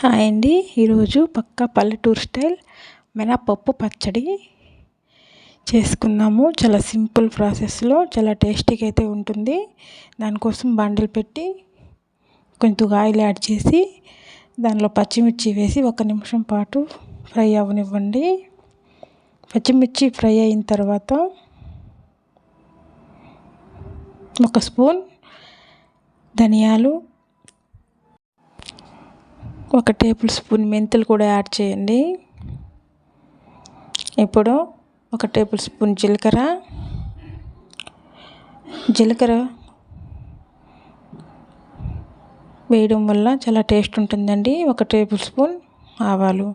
Hi అండి. ఈరోజు పక్కా పల్లెటూరు స్టైల్ మినపప్పు పచ్చడి చేసుకున్నాము చాలా సింపుల్ ప్రాసెస్లో చాలా టేస్టీగా అయితే ఉంటుంది. దానికోసం బండలు పెట్టి కొంచెం ఆయిల్ యాడ్ చేసి దానిలో పచ్చిమిర్చి వేసి ఒక నిమిషం పాటు ఫ్రై అవ్వనివ్వండి పచ్చిమిర్చి ఫ్రై అయిన తర్వాత ఒక స్పూన్ ధనియాలు ఒక టేబుల్ స్పూన్ మెంతులు కూడా యాడ్ చేయండి. ఇప్పుడు ఒక టేబుల్ స్పూన్ జీలకర్ర. జీలకర్ర వేయడం వల్ల చాలా టేస్ట్ ఉంటుందండి. ఒక టేబుల్ స్పూన్ ఆవాలు.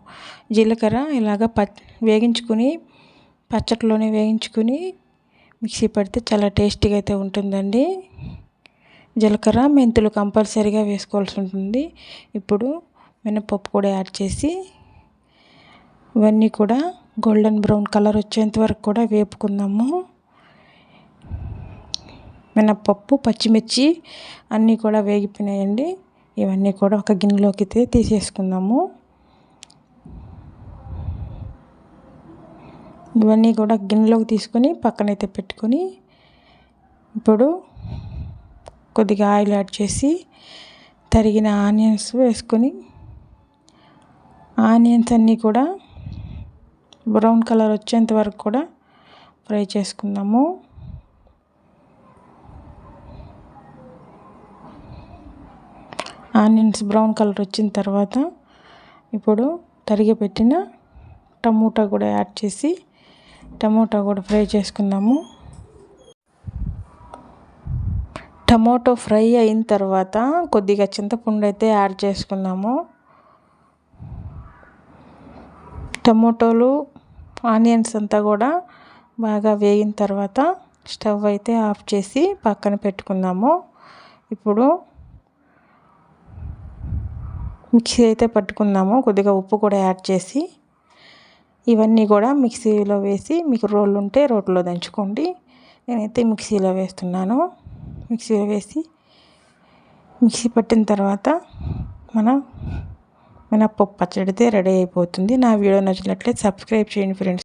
జీలకర్ర ఇలాగ ప వేగించుకుని పచ్చట్లోనే వేయించుకుని మిక్సీ పడితే చాలా టేస్టీగా అయితే ఉంటుందండి. జీలకర్ర మెంతులు కంపల్సరీగా వేసుకోవాల్సి ఉంటుంది. ఇప్పుడు మినపప్పు కూడా యాడ్ చేసి ఇవన్నీ కూడా గోల్డెన్ బ్రౌన్ కలర్ వచ్చేంత వరకు కూడా వేపుకుందాము. మినపప్పు పచ్చిమిర్చి అన్నీ కూడా వేగిపోయినాయండి. ఇవన్నీ కూడా ఒక గిన్నెలోకి తీసేసుకుందాము. ఇవన్నీ కూడా గిన్నెలోకి తీసుకొని పక్కనైతే పెట్టుకొని ఇప్పుడు కొద్దిగా ఆయిల్ యాడ్ చేసి తరిగిన ఆనియన్స్ వేసుకొని ఆనియన్స్ అన్నీ కూడా బ్రౌన్ కలర్ వచ్చేంత వరకు కూడా ఫ్రై చేసుకుందాము. ఆనియన్స్ బ్రౌన్ కలర్ వచ్చిన తర్వాత ఇప్పుడు తరిగి పెట్టిన టమోటా కూడా యాడ్ చేసి టమోటా కూడా ఫ్రై చేసుకుందాము. టమోటో ఫ్రై అయిన తర్వాత కొద్దిగా చింతపండు అయితే యాడ్ చేసుకుందాము. టమోటోలు ఆనియన్స్ అంతా కూడా బాగా వేగిన తర్వాత స్టవ్ అయితే ఆఫ్ చేసి పక్కన పెట్టుకుందాము. ఇప్పుడు మిక్సీ అయితే పట్టుకుందాము. కొద్దిగా ఉప్పు కూడా యాడ్ చేసి ఇవన్నీ కూడా మిక్సీలో వేసి మీకు రోళ్ళు ఉంటే రోట్లో దంచుకోండి. నేనైతే మిక్సీలో వేస్తున్నాను. మిక్సీలో వేసి మిక్సీ పట్టిన తర్వాత మన మినప్పప్పు పచ్చడితే రెడీ అయిపోతుంది. నా వీడియో నచ్చినట్లయితే సబ్స్క్రైబ్ చేయండి ఫ్రెండ్స్.